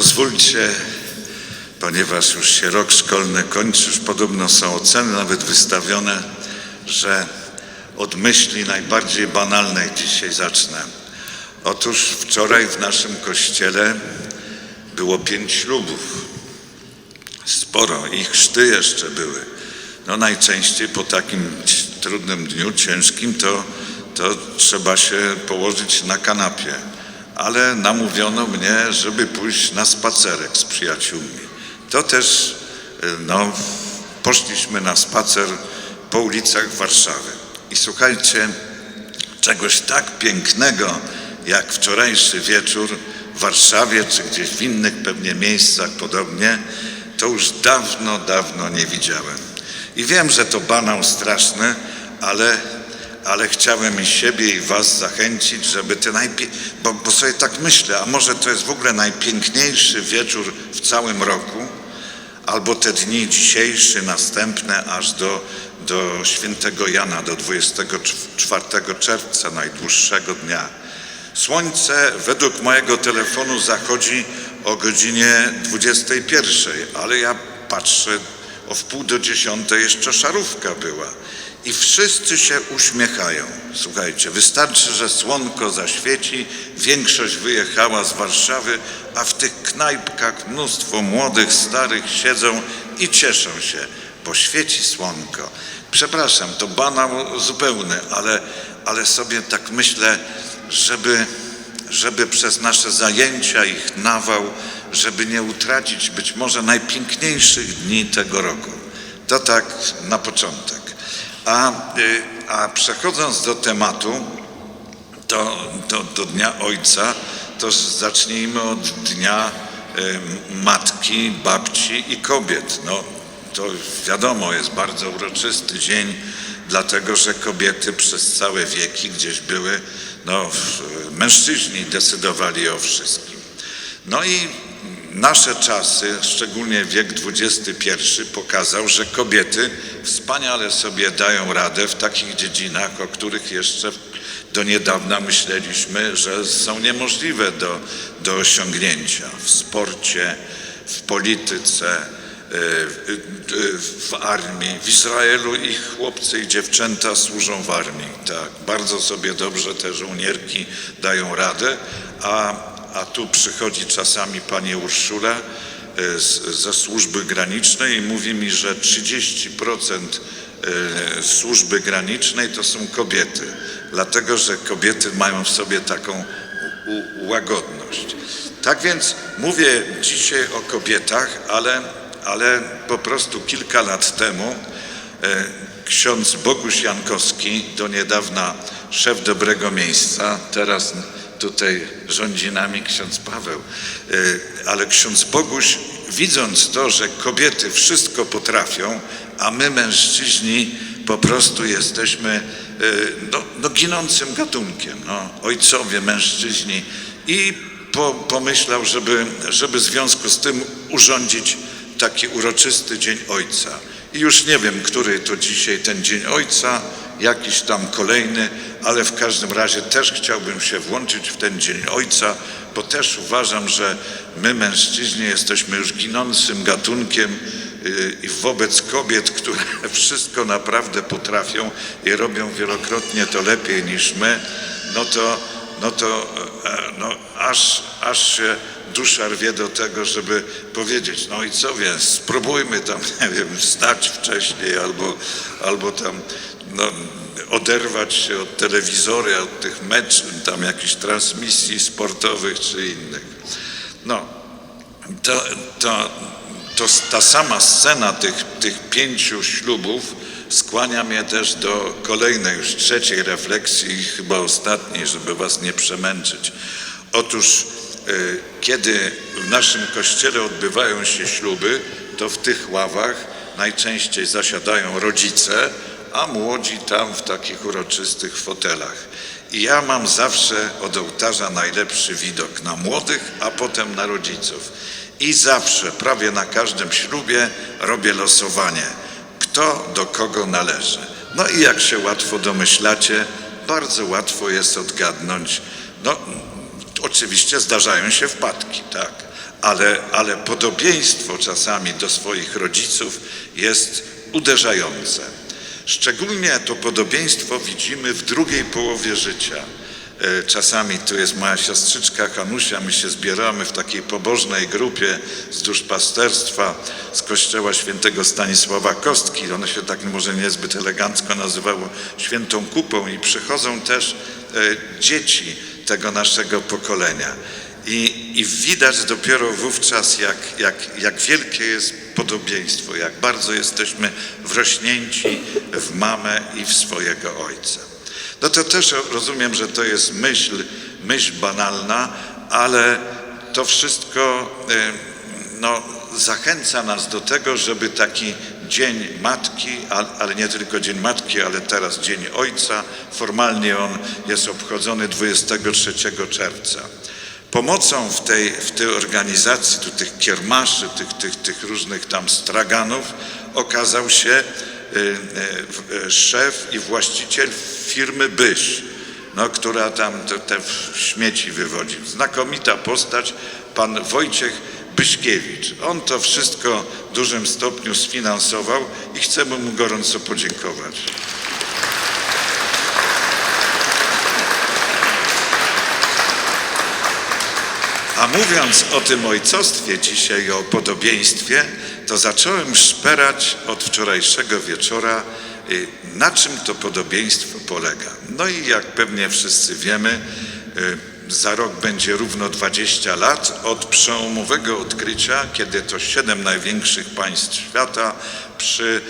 Pozwólcie, ponieważ już się rok szkolny kończy, już podobno są oceny nawet wystawione, że od myśli najbardziej banalnej dzisiaj zacznę. Otóż wczoraj w naszym kościele było pięć ślubów. Sporo i chrzty jeszcze były. No najczęściej po takim trudnym dniu, ciężkim, to, to trzeba się położyć na kanapie. Ale namówiono mnie, żeby pójść na spacerek z przyjaciółmi. To też, y, no, poszliśmy na spacer po ulicach Warszawy. I słuchajcie, czegoś tak pięknego jak wczorajszy wieczór w Warszawie czy gdzieś w innych pewnie miejscach podobnie, to już dawno, dawno nie widziałem. I wiem, że to banał straszny, ale, ale chciałem i siebie i was zachęcić, żeby te najpie... bo, bo sobie tak myślę, a może to jest w ogóle najpiękniejszy wieczór w całym roku, albo te dni dzisiejsze, następne aż do, do świętego Jana, do 24 czerwca, najdłuższego dnia. Słońce według mojego telefonu zachodzi o godzinie 21, ale ja patrzę, o wpół do dziesiątej jeszcze szarówka była. I wszyscy się uśmiechają. Słuchajcie, wystarczy, że słonko zaświeci, większość wyjechała z Warszawy, a w tych knajpkach mnóstwo młodych, starych siedzą i cieszą się, bo świeci słonko. Przepraszam, to banał zupełny, ale, ale sobie tak myślę, żeby, żeby przez nasze zajęcia, ich nawał, żeby nie utracić być może najpiękniejszych dni tego roku. To tak na początek. A, y, a przechodząc do tematu, to, do, do Dnia Ojca, to zacznijmy od Dnia y, Matki, Babci i Kobiet. No, to wiadomo, jest bardzo uroczysty dzień, dlatego że kobiety przez całe wieki gdzieś były, no, mężczyźni decydowali o wszystkim. No i nasze czasy, szczególnie wiek XXI, pokazał, że kobiety wspaniale sobie dają radę w takich dziedzinach, o których jeszcze do niedawna myśleliśmy, że są niemożliwe do, do osiągnięcia. W sporcie, w polityce, y, y, w armii. W Izraelu ich chłopcy i dziewczęta służą w armii. Tak, bardzo sobie dobrze te żołnierki dają radę, a, a tu przychodzi czasami pani Urszula y, z, ze służby granicznej i mówi mi, że 30% y, służby granicznej to są kobiety, dlatego że kobiety mają w sobie taką łagodność. Tak więc mówię dzisiaj o kobietach, ale, ale po prostu kilka lat temu e, ksiądz Boguś Jankowski, do niedawna szef dobrego miejsca, teraz tutaj rządzi nami ksiądz Paweł, e, ale ksiądz Boguś, widząc to, że kobiety wszystko potrafią, a my mężczyźni po prostu jesteśmy e, no, no, ginącym gatunkiem, no, ojcowie, mężczyźni i po, pomyślał, żeby, żeby w związku z tym urządzić taki uroczysty Dzień Ojca. I już nie wiem, który to dzisiaj ten Dzień Ojca, jakiś tam kolejny, ale w każdym razie też chciałbym się włączyć w ten Dzień Ojca, bo też uważam, że my mężczyźni jesteśmy już ginącym gatunkiem y, i wobec kobiet, które wszystko naprawdę potrafią i robią wielokrotnie to lepiej niż my, no to, no to e, no, aż, aż się dusza rwie do tego, żeby powiedzieć, no i co więc, spróbujmy tam, nie wiem, wstać wcześniej albo, albo tam no, oderwać się od telewizory, od tych meczów, tam jakichś transmisji sportowych czy innych. No, to, to, to ta sama scena tych, tych pięciu ślubów skłania mnie też do kolejnej, już trzeciej refleksji, chyba ostatniej, żeby was nie przemęczyć. Otóż, y, kiedy w naszym kościele odbywają się śluby, to w tych ławach najczęściej zasiadają rodzice, a młodzi tam w takich uroczystych fotelach. I ja mam zawsze od ołtarza najlepszy widok na młodych, a potem na rodziców. I zawsze, prawie na każdym ślubie robię losowanie, kto do kogo należy. No i jak się łatwo domyślacie, bardzo łatwo jest odgadnąć. No, oczywiście zdarzają się wpadki, tak, ale, ale podobieństwo czasami do swoich rodziców jest uderzające. Szczególnie to podobieństwo widzimy w drugiej połowie życia. E, Czasami tu jest moja siostrzyczka Hanusia, my się zbieramy w takiej pobożnej grupie z duszpasterstwa z kościoła świętego Stanisława Kostki. Ono się tak może niezbyt elegancko nazywało Świętą Kupą i przychodzą też e, dzieci tego naszego pokolenia. I, I widać dopiero wówczas, jak, jak, jak wielkie jest podobieństwo, jak bardzo jesteśmy wrośnięci w mamę i w swojego ojca. No to też rozumiem, że to jest myśl, myśl banalna, ale to wszystko e, no, zachęca nas do tego, żeby taki Dzień Matki, ale nie tylko Dzień Matki, ale teraz Dzień Ojca, formalnie on jest obchodzony 23 czerwca. Pomocą w tej, w tej organizacji, tu tych kiermaszy, tych, tych, tych różnych tam straganów okazał się y, y, szef i właściciel firmy Byś, no, która tam te, te śmieci wywodzi. Znakomita postać, pan Wojciech Byśkiewicz. On to wszystko w dużym stopniu sfinansował i chcemy mu gorąco podziękować. Mówiąc o tym ojcostwie dzisiaj, o podobieństwie, to zacząłem szperać od wczorajszego wieczora, y, na czym to podobieństwo polega. No i jak pewnie wszyscy wiemy, y, za rok będzie równo 20 lat od przełomowego odkrycia, kiedy to siedem największych państw świata przy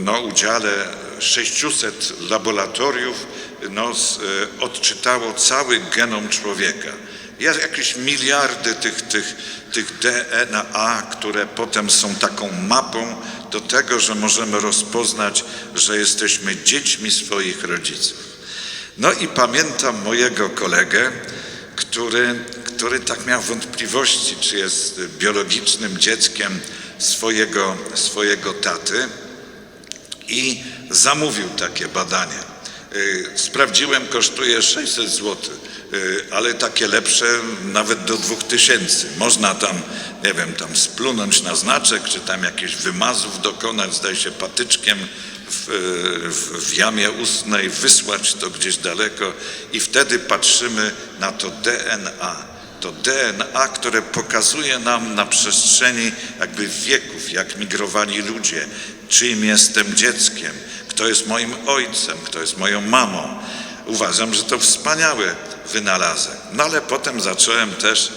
no, udziale 600 laboratoriów no, y, odczytało cały genom człowieka. Jakieś miliardy tych, tych, tych DNA, które potem są taką mapą do tego, że możemy rozpoznać, że jesteśmy dziećmi swoich rodziców. No i pamiętam mojego kolegę, który, który tak miał wątpliwości, czy jest biologicznym dzieckiem swojego, swojego taty i zamówił takie badanie. Y, Sprawdziłem, kosztuje 600 zł, y, ale takie lepsze nawet do 2000. Można tam, nie wiem, tam splunąć na znaczek, czy tam jakichś wymazów dokonać, zdaje się patyczkiem w, w, w jamie ustnej, wysłać to gdzieś daleko i wtedy patrzymy na to DNA to DNA, które pokazuje nam na przestrzeni jakby wieków, jak migrowali ludzie, czyim jestem dzieckiem, kto jest moim ojcem, kto jest moją mamą. Uważam, że to wspaniały wynalazek. No ale potem zacząłem też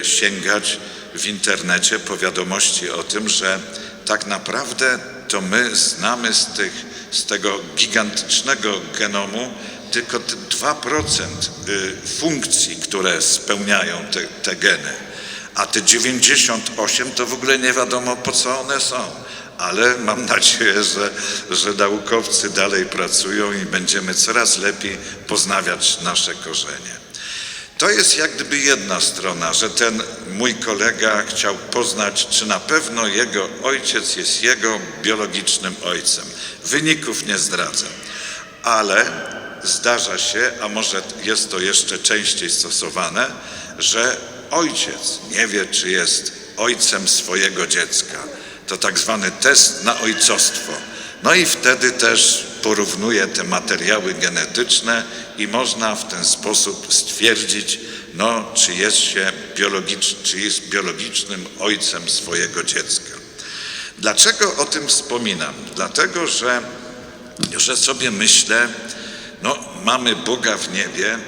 e, sięgać w internecie po wiadomości o tym, że tak naprawdę to my znamy z, tych, z tego gigantycznego genomu tylko te 2% y, funkcji, które spełniają te, te geny, a te 98 to w ogóle nie wiadomo po co one są. Ale mam nadzieję, że, że naukowcy dalej pracują i będziemy coraz lepiej poznawać nasze korzenie. To jest jak gdyby jedna strona, że ten mój kolega chciał poznać, czy na pewno jego ojciec jest jego biologicznym ojcem. Wyników nie zdradzę, ale zdarza się, a może jest to jeszcze częściej stosowane, że ojciec nie wie, czy jest ojcem swojego dziecka. To tak zwany test na ojcostwo. No i wtedy też porównuje te materiały genetyczne i można w ten sposób stwierdzić, no, czy jest się biologicz, czy jest biologicznym ojcem swojego dziecka. Dlaczego o tym wspominam? Dlatego, że, że sobie myślę, no, mamy Boga w niebie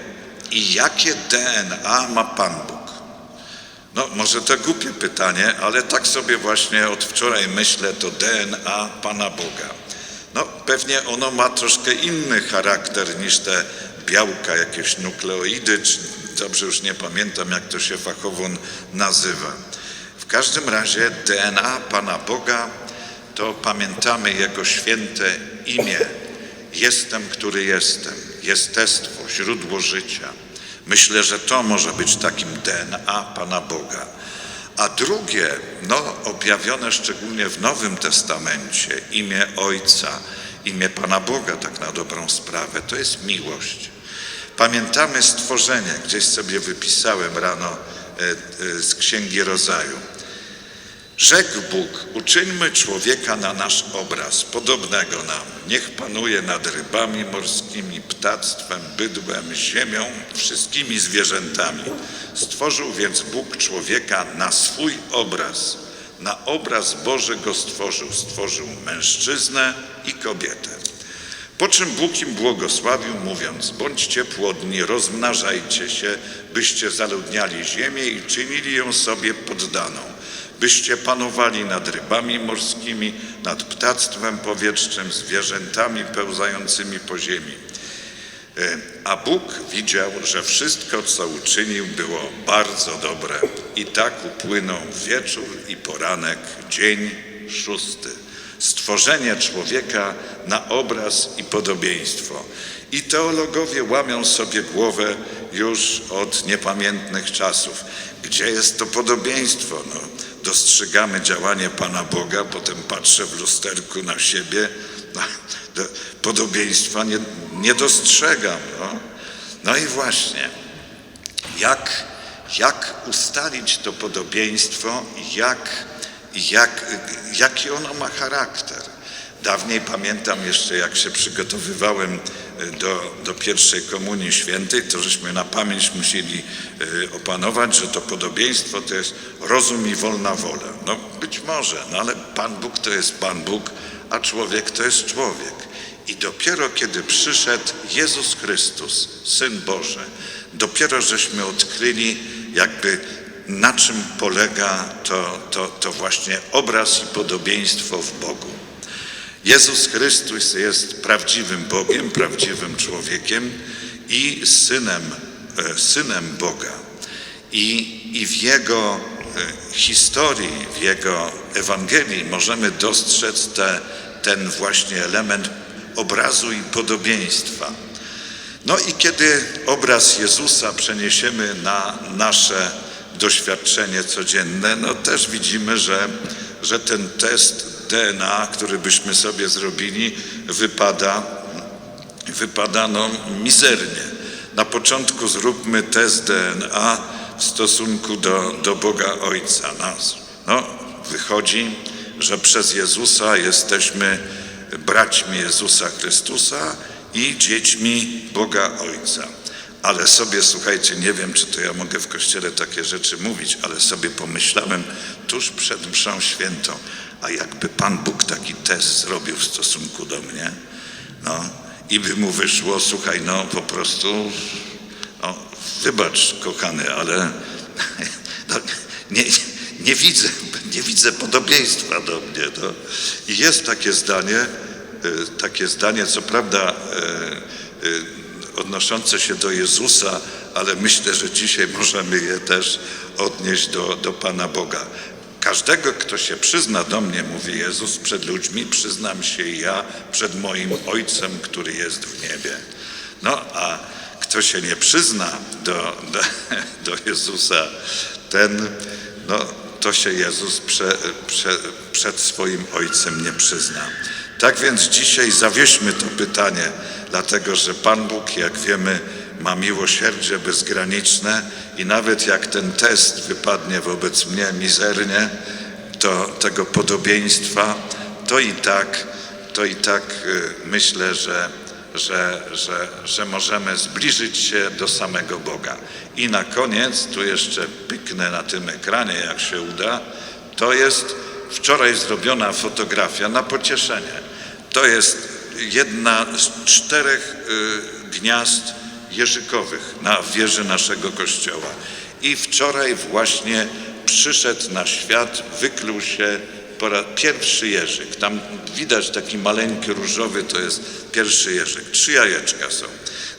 i jakie DNA ma Pan? No, może to głupie pytanie, ale tak sobie właśnie od wczoraj myślę, to DNA Pana Boga. No, pewnie ono ma troszkę inny charakter niż te białka, jakieś nukleoidy, czy dobrze już nie pamiętam, jak to się fachowo nazywa. W każdym razie DNA Pana Boga to pamiętamy Jego święte imię. Jestem, który jestem. Jestestwo, źródło życia. Myślę, że to może być takim DNA Pana Boga. A drugie, no objawione szczególnie w Nowym Testamencie, imię Ojca, imię Pana Boga, tak na dobrą sprawę, to jest miłość. Pamiętamy stworzenie, gdzieś sobie wypisałem rano e, z Księgi Rodzaju. Rzekł Bóg, uczyńmy człowieka na nasz obraz, podobnego nam. Niech panuje nad rybami morskimi, ptactwem, bydłem, ziemią, wszystkimi zwierzętami. Stworzył więc Bóg człowieka na swój obraz. Na obraz Boży go stworzył. Stworzył mężczyznę i kobietę. Po czym Bóg im błogosławił, mówiąc: Bądźcie płodni, rozmnażajcie się, byście zaludniali ziemię i czynili ją sobie poddaną, byście panowali nad rybami morskimi, nad ptactwem powietrznym, zwierzętami pełzającymi po ziemi. E, A Bóg widział, że wszystko, co uczynił, było bardzo dobre. I tak upłynął wieczór i poranek, dzień szósty. Stworzenie człowieka na obraz i podobieństwo. I teologowie łamią sobie głowę już od niepamiętnych czasów. Gdzie jest to podobieństwo? No, dostrzegamy działanie Pana Boga, potem patrzę w lusterku na siebie, no, do, podobieństwa nie, nie dostrzegam. No. no i właśnie, jak, jak ustalić to podobieństwo, jak, jak, jaki ono ma charakter. Dawniej pamiętam jeszcze, jak się przygotowywałem do, do pierwszej komunii świętej, to żeśmy na pamięć musieli y, opanować, że to podobieństwo to jest rozum i wolna wola. No być może, no ale Pan Bóg to jest Pan Bóg, a człowiek to jest człowiek. I dopiero kiedy przyszedł Jezus Chrystus, Syn Boży, dopiero żeśmy odkryli jakby na czym polega to, to, to właśnie obraz i podobieństwo w Bogu. Jezus Chrystus jest prawdziwym Bogiem, prawdziwym człowiekiem i synem, e, synem Boga. I, I w Jego e, historii, w Jego Ewangelii możemy dostrzec te, ten właśnie element obrazu i podobieństwa. No i kiedy obraz Jezusa przeniesiemy na nasze doświadczenie codzienne, no też widzimy, że, że ten test DNA, który byśmy sobie zrobili, wypada, wypada no, mizernie. Na początku zróbmy test DNA w stosunku do, do Boga Ojca nas. No, wychodzi, że przez Jezusa jesteśmy braćmi Jezusa Chrystusa i dziećmi Boga Ojca. Ale sobie, słuchajcie, nie wiem, czy to ja mogę w kościele takie rzeczy mówić, ale sobie pomyślałem tuż przed mszą świętą, a jakby Pan Bóg taki test zrobił w stosunku do mnie, no i by mu wyszło, słuchaj, no po prostu, no wybacz kochany, ale no, nie, nie widzę, nie widzę podobieństwa do mnie. No. I jest takie zdanie, y, takie zdanie, co prawda y, y, odnoszące się do Jezusa, ale myślę, że dzisiaj możemy je też odnieść do, do Pana Boga. Każdego, kto się przyzna do mnie, mówi Jezus, przed ludźmi przyznam się ja przed moim Ojcem, który jest w niebie. No a kto się nie przyzna do, do, do Jezusa, ten, no to się Jezus prze, prze, przed swoim Ojcem nie przyzna. Tak więc dzisiaj zawieźmy to pytanie, dlatego że Pan Bóg, jak wiemy, ma miłosierdzie bezgraniczne i nawet jak ten test wypadnie wobec mnie mizernie, to tego podobieństwa, to i tak, to i tak y, myślę, że, że, że, że możemy zbliżyć się do samego Boga. I na koniec, tu jeszcze pyknę na tym ekranie, jak się uda, to jest wczoraj zrobiona fotografia na pocieszenie. To jest jedna z czterech y, gniazd jeżykowych na wieży naszego kościoła. I wczoraj właśnie przyszedł na świat, wykluł się pierwszy jeżyk. Tam widać taki maleńki różowy, to jest pierwszy jeżyk. Trzy jajeczka są.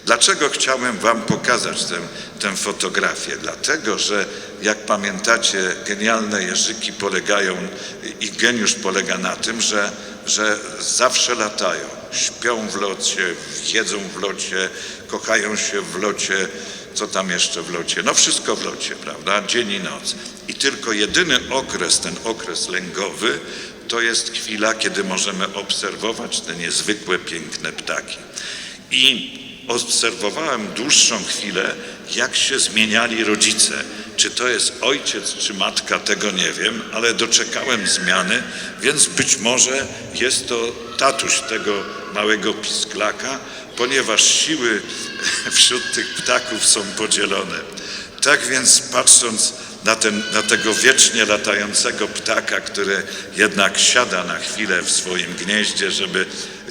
Dlaczego chciałem Wam pokazać tę, tę fotografię? Dlatego, że jak pamiętacie, genialne jeżyki polegają, ich geniusz polega na tym, że, że zawsze latają. Śpią w locie, jedzą w locie, kochają się w locie, co tam jeszcze w locie? No wszystko w locie, prawda? Dzień i noc. I tylko jedyny okres, ten okres lęgowy, to jest chwila, kiedy możemy obserwować te niezwykłe, piękne ptaki. I obserwowałem dłuższą chwilę, jak się zmieniali rodzice. Czy to jest ojciec, czy matka, tego nie wiem, ale doczekałem zmiany, więc być może jest to tatuś tego małego pisklaka, ponieważ siły wśród tych ptaków są podzielone. Tak więc patrząc na, ten, na tego wiecznie latającego ptaka, który jednak siada na chwilę w swoim gnieździe, żeby,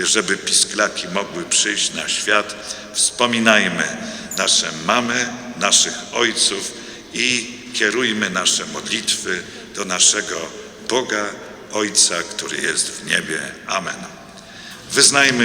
żeby pisklaki mogły przyjść na świat, wspominajmy nasze mamy, naszych ojców i kierujmy nasze modlitwy do naszego Boga, Ojca, który jest w niebie. Amen. Wyznajmy